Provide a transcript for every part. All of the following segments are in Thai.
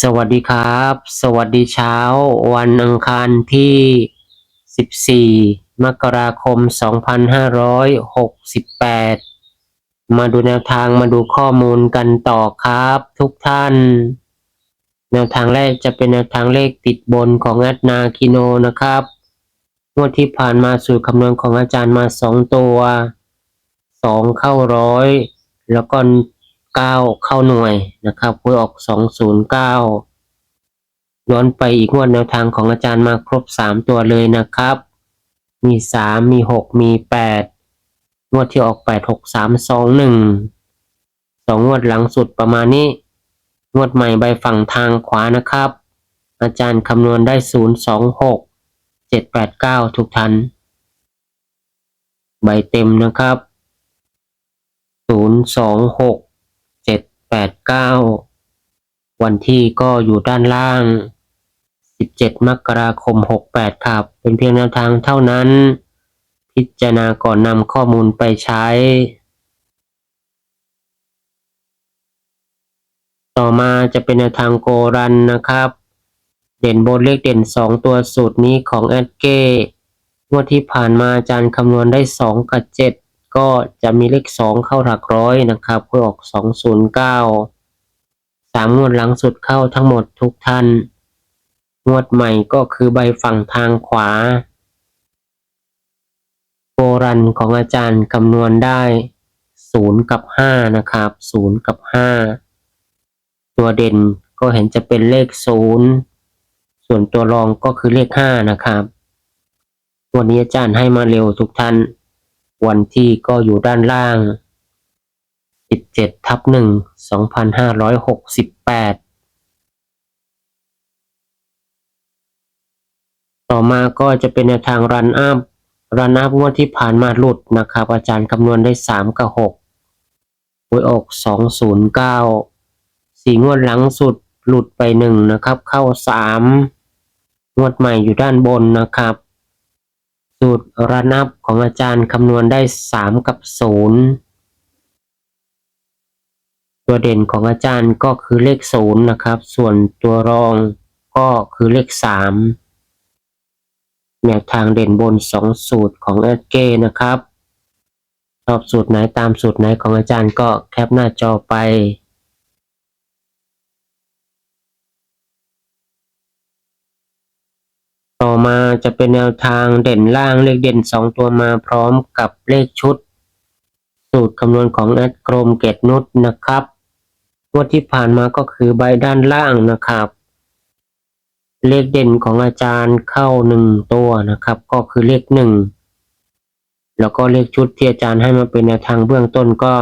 สวัสดีครับ สวัสดีเช้า วันอังคารที่ 14 มกราคม 2568 มาดูแนวทางมาดูข้อมูลกันต่อครับ ทุกท่าน แนวทางแรกจะเป็นแนวทางเลขติดบนของอัตนาคิโนนะครับงวดที่ผ่านมาสูตรคำนวณของอาจารย์มา 2 ตัว 2 เข้าร้อย แล้วก็ เก้าเข้าหน่วยนะครับหวยออกสองศูนย์เก้าย้อนไปอีกงวดแนวทางของอาจารย์มาครบสามตัวเลยนะครับ มีสามมีหกมีแปดงวดที่ออกแปดหกสามสองหนึ่งสองงวดหลังสุดประมาณนี้ งวดใหม่ใบฝั่งทางขวานะครับ อาจารย์คำนวณได้ศูนย์สองหกเจ็ดแปดเก้าทุกทัน ใบเต็มนะครับศูนย์สองหก เจ็ดแปดเก้าวันที่ก็อยู่ด้านล่าง 17 มกราคม 68 ครับ เป็นเพียงแนวทางเท่านั้น พิจารณาก่อนนำข้อมูลไปใช้ ต่อมาจะเป็นแนวทางโกรันนะครับ เด่นบนเลขเด่น 2 ตัวสูตรนี้ของแอดเก้งวดที่ผ่านมาอาจารย์คำนวณได้ 2 กับ 7 ก็จะมีเลข 2 เข้าหลักร้อยนะครับเพื่อออก 209สามงวดหลังสุดเข้าทั้งหมดทุกท่าน งวดใหม่ก็คือใบฝั่งทางขวา โบรันของอาจารย์คำนวณได้ 0 กับ 5 นะครับ 0 กับ 5 ตัวเด่นก็เห็นจะเป็นเลข 0 ส่วนตัวรองก็คือเลข 5 นะครับ วันนี้อาจารย์ให้มาเร็วทุกท่าน วันที่ก็อยู่ด้านล่าง 17ทับ1 2568 ต่อมาก็จะเป็นแนวทางรันอัพรันอัพงวดที่ผ่านมาหลุดนะครับ อาจารย์คำนวณได้ 3 กับ6หวยออก 209สี่งวดหลังสุดหลุดไป 1 นะครับ เข้า 3 งวดใหม่อยู่ด้านบนนะครับ สูตรรันอัพของอาจารย์คำนวณได้ 3 กับ 0 ตัวเด่นของอาจารย์ก็คือเลขศูนย์นะครับ ส่วนตัวรองก็คือเลขสามแนวทางเด่นบนสองสูตรของแอเกนะครับชอบสูตรไหนตามสูตรไหนของอาจารย์ก็แคปหน้าจอไป ต่อมาจะเป็นแนวทางเด่นล่างเลขเด่นสองตัวมาพร้อมกับเลขชุด สูตรคำนวณของแอดกรมเกตนุชนะครับงวดที่ผ่านมาก็คือใบด้านล่างนะครับ เลขเด่นของอาจารย์เข้าหนึ่งตัวนะครับ ก็คือเลขหนึ่งแล้วก็เลขชุดที่อาจารย์ให้มาเป็นแนวทางเบื้องต้นก็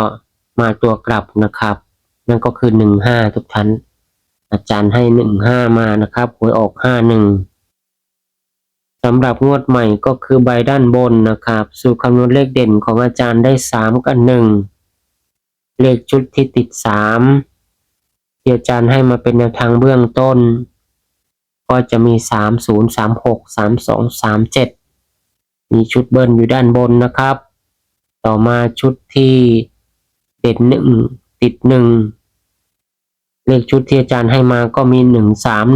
มาตัวกลับนะครับ นั่นก็คือหนึ่งห้าทุกท่านอาจารย์ให้หนึ่งห้ามานะครับหวยออกห้าหนึ่ง สำหรับงวดใหม่ก็คือใบด้านบนนะครับ สูตรคำนวณเลขเด่นของอาจารย์ได้สามกับหนึ่งเลขชุดที่ติดสามที่อาจารย์ให้มาเป็นแนวทางเบื้องต้น ก็จะมีสามศูนย์สามหกสามสองสามเจ็ดมีชุดเบิ้ลอยู่ด้านบนนะครับ ต่อมาชุดที่เด่นหนึ่งติดหนึ่งเลขชุดที่อาจารย์ให้มาก็มีหนึ่งสาม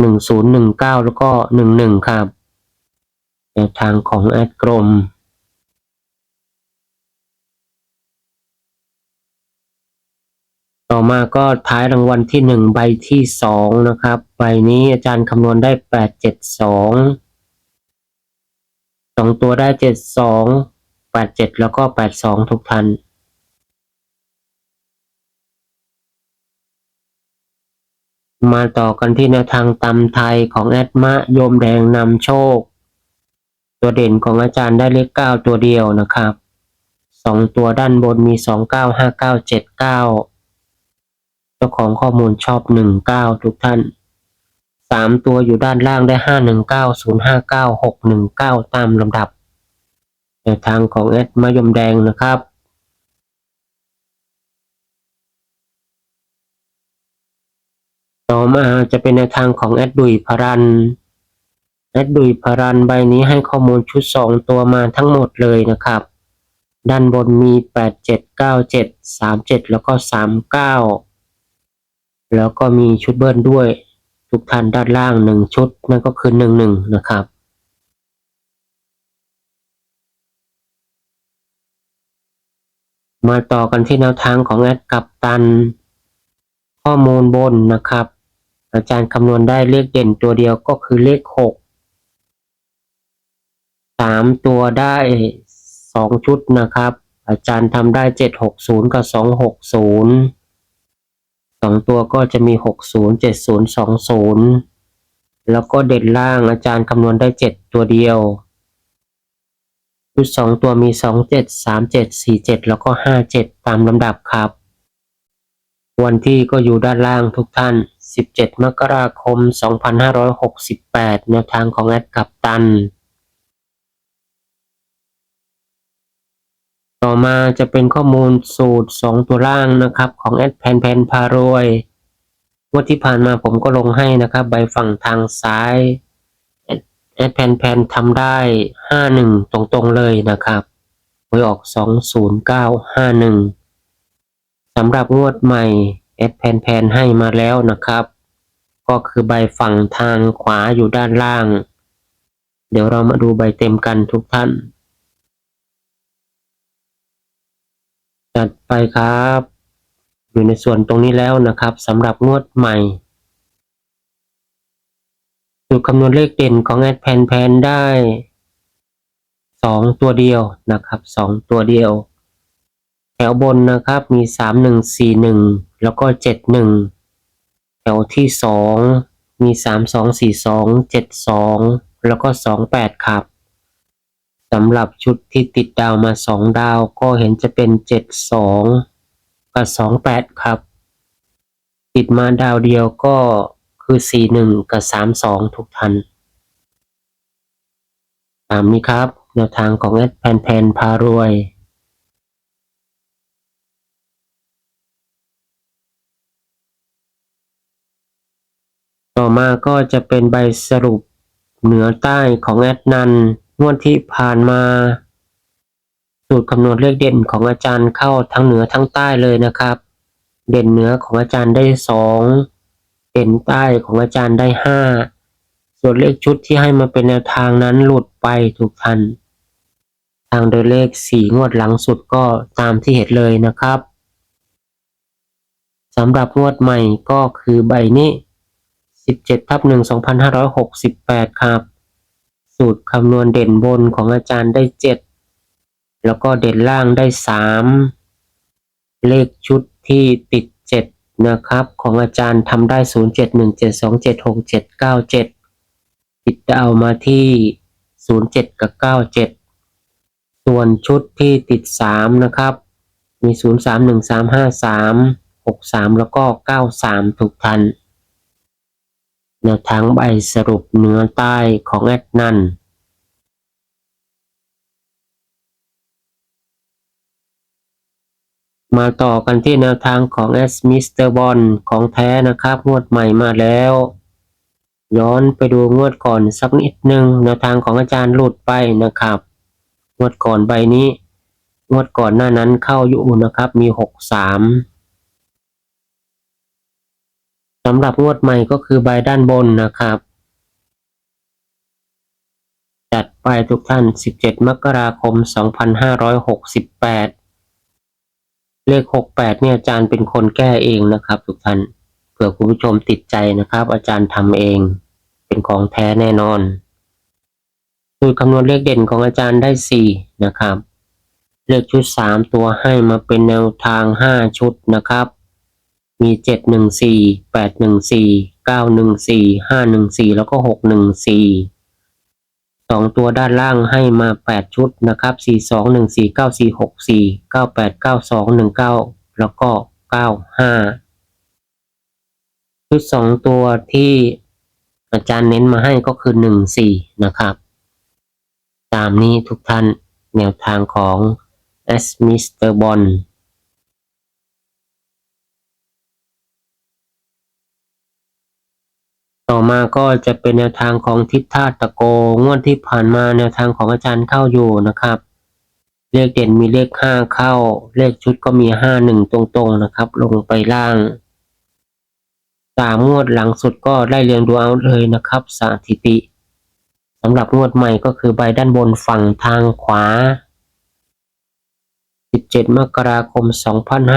หนึ่งศูนย์หนึ่งเก้าแล้วก็หนึ่งหนึ่งครับแนวทางของแอดกรมต่อมาก็ท้ายรางวัลที่หนึ่งใบที่สองนะครับ ใบนี้อาจารย์คำนวณได้แปดเจ็ดสองสองตัวได้เจ็ดสองแปดเจ็ดแล้วก็แปดสองทุกทัน มาต่อกันที่แนวทางตำไทยของแอดมะโยมแดงนำโชค ตัวเด่นของอาจารย์ได้เลขเก้าตัวเดียวนะครับสองตัวด้านบนมีสองเก้าห้าเก้าเจ็ดเก้าเจ้าของข้อมูลชอบหนึ่งเก้าทุกท่านสามตัวอยู่ด้านล่างได้ห้าหนึ่งเก้าศูนย์ห้าเก้าหกหนึ่งเก้าตามลำดับแนวทางของแอดมะยมแดงนะครับ ต่อมาจะเป็นแนวทางของแอดดุยพารันแอดดุยพารันใบนี้ให้ข้อมูลชุดสองตัวมาทั้งหมดเลยนะครับ ด้านบนมีแปดเจ็ดเก้าเจ็ดสามเจ็ดแล้วก็สามเก้าแล้วก็มีชุดเบิ้ลด้วย ทุกท่านด้านล่างหนึ่งชุด นั่นก็คือหนึ่งหนึ่งนะครับมาต่อกันที่แนวทางของแอดกับตัน ข้อมูลบนนะครับ อาจารย์คำนวณได้เลขเด่นตัวเดียวก็คือเลขหกสามตัวได้สองชุดนะครับ อาจารย์ทำได้เจ็ดหกศูนย์กับสองหกศูนย์สองตัวก็จะมีหกศูนย์เจ็ดศูนย์สองศูนย์แล้วก็เด่นล่างอาจารย์คำนวณได้เจ็ดตัวเดียวชุดสองตัวมีสองเจ็ดสามเจ็ดสี่เจ็ดแล้วก็ห้าเจ็ดตามลำดับครับ วันที่ก็อยู่ด้านล่างทุกท่าน 17 มกราคม 2568 แนวทางของแอดกับตัน ต่อมาจะเป็นข้อมูลสูตร 2 ตัวล่างนะครับของแอดแพนแพนพารวยงวดที่ผ่านมาผมก็ลงให้นะครับ ใบฝั่งทางซ้ายแอดแพนแพนทำได้ 51 ตรงๆเลยนะครับหวยออก 20951สำหรับงวดใหม่ แอดแพนแพนให้มาแล้วนะครับ ก็คือใบฝั่งทางขวาอยู่ด้านล่าง เดี๋ยวเรามาดูใบเต็มกันทุกท่าน จัดไปครับ อยู่ในส่วนตรงนี้แล้วนะครับสำหรับงวดใหม่สูตรคำนวณเลขเด่นของแอดแพนแพนได้สองตัวเดียวนะครับสองตัวเดียว แถวบนนะครับมีสามหนึ่งสี่หนึ่ง แล้วก็เจ็ดหนึ่งแถวที่สองมีสามสองสี่สองเจ็ดสองแล้วก็สองแปดครับสำหรับชุดที่ติดดาวมาสองดาวก็เห็นจะเป็นเจ็ดสองกับสองแปดครับ ติดมาดาวเดียวก็คือสี่หนึ่งกับสามสองทุกท่านตามนี้ครับแนวทางของแอดแพนแพนพารวย ต่อมาก็จะเป็นใบสรุปเหนือใต้ของแอดนันงวดที่ผ่านมา สูตรคำนวณเลขเด่นของอาจารย์เข้าทั้งเหนือทั้งใต้เลยนะครับ เด่นเหนือของอาจารย์ได้สองเด่นใต้ของอาจารย์ได้ห้าส่วนเลขชุดที่ให้มาเป็นแนวทางนั้นหลุดไปทุกท่านทางโดยเลขสี่งวดหลังสุดก็ตามที่เห็นเลยนะครับสำหรับงวดใหม่ก็คือใบนี้ 17ทับ1 2568 ครับ สูตรคำนวณเด่นบนของอาจารย์ได้ 7 แล้วก็เด่นล่างได้ 3 เลขชุดที่ติด 7 นะครับ ของอาจารย์ทำได้ 0717276797 ติดดามาที่ 07 กับ 97 ส่วนชุดที่ติด 3 นะครับ มี 031353 63 แล้วก็ 93 ถูกทัน แนวทางใบสรุปเนื้อใต้ของแอดนันมาต่อกันที่แนวทางของ S Mr. b o n ของแท้นะครับ งวดใหม่มาแล้ว ย้อนไปดูงวดก่อนสักนิดหนึ่งแนวทางของอาจารย์หลุดไปนะครับ งวดก่อนใบนี้ งวดก่อนหน้านั้นเข้าอยู่นะครับมี63สาม สำหรับงวดใหม่ก็คือใบด้านบนนะครับ จัดไปทุกท่าน 17 มกราคม 2568 เลข 68 เนี่ยอาจารย์เป็นคนแก้เองนะครับ ทุกท่าน เผื่อคุณผู้ชมติดใจนะครับ อาจารย์ทำเอง เป็นของแท้แน่นอนสูตรคำนวณเลขเด่นของอาจารย์ได้ 4 นะครับ เลขชุด 3 ตัวให้มาเป็นแนวทาง 5 ชุดนะครับ มีเจ็ดหนึ่งสี่แปดหนึ่งสี่เก้าหนึ่งสี่ห้าหนึ่งสี่แล้วก็หกหนึ่งสี่สองตัวด้านล่างให้มาแปดชุดนะครับสี่สองหนึ่งสี่เก้าสี่หกสี่เก้าแปดเก้าสองหนึ่งเก้าแล้วก็เก้าห้าชุดสองตัวที่อาจารย์เน้นมาให้ก็คือหนึ่งสี่นะครับ ตามนี้ทุกท่านแนวทางของ s m r ต่อมาก็จะเป็นแนวทางของทิศธาตุตะโกงวดที่ผ่านมาแนวทางของอาจารย์เข้าอยู่นะครับ เลขเด่นมีเลขห้าเข้า เลขชุดก็มีห้าหนึ่งตรงๆนะครับ ลงไปล่างสามงวดหลังสุดก็ไล่เรียงดูเอาเลยนะครับสถิติสำหรับงวดใหม่ก็คือใบด้านบนฝั่งทางขวา 17 มกราคม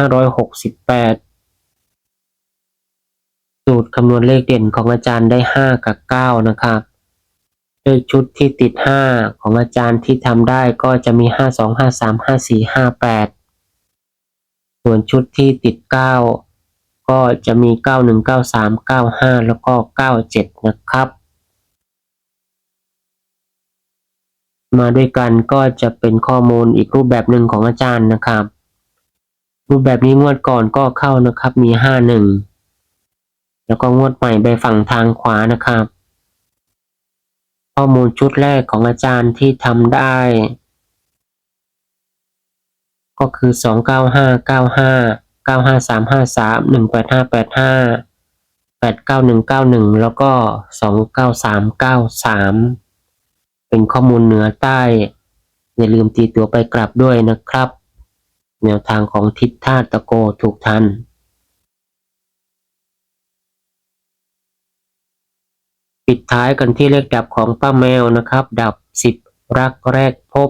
2568 สูตรคำนวณเลขเด่นของอาจารย์ได้ 5 กับ 9 นะครับ เลขชุดที่ติด 5 ของอาจารย์ที่ทำได้ก็จะมี 52 53 54 58 ส่วนชุดที่ติด 9 ก็จะมี 91 93 95 แล้วก็ 97 นะครับ มาด้วยกันก็จะเป็นข้อมูลอีกรูปแบบหนึ่งของอาจารย์นะครับ รูปแบบนี้งวดก่อนก็เข้านะครับมี 51 แล้วก็งวดใหม่ไปฝั่งทางขวานะครับ ข้อมูลชุดแรกของอาจารย์ที่ทำได้ ก็คือ 295 95 95353 18585 89191 แล้วก็ 29393 เป็นข้อมูลเหนือใต้ อย่าลืมตีตัวไปกลับด้วยนะครับ แนวทางของทิศธาตุตะโกถูกทัน ปิดท้ายกันที่เลขดับของป้าแมวนะครับ ดับสิบรักแรกพบ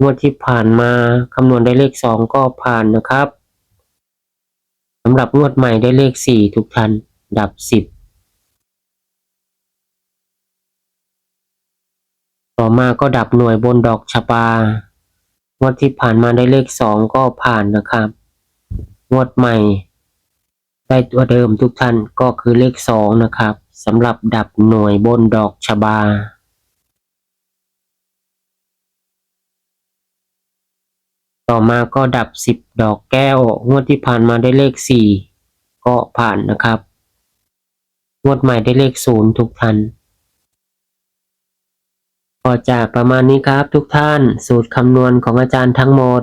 งวดที่ผ่านมาคำนวณได้เลขสองก็ผ่านนะครับสำหรับงวดใหม่ได้เลขสี่ทุกท่านดับสิบต่อมาก็ดับหน่วยบนดอกชะบางวดที่ผ่านมาได้เลขสองก็ผ่านนะครับงวดใหม่ ได้ตัวเดิมทุกท่านก็คือเลขสองนะครับสำหรับดับหน่วยบนดอกชะบา ต่อมาก็ดับสิบดอกแก้ว งวดที่ผ่านมาได้เลขสี่ก็ผ่านนะครับ งวดใหม่ได้เลขศูนย์ทุกท่านก็จากประมาณนี้ครับทุกท่านสูตรคำนวณของอาจารย์ทั้งหมด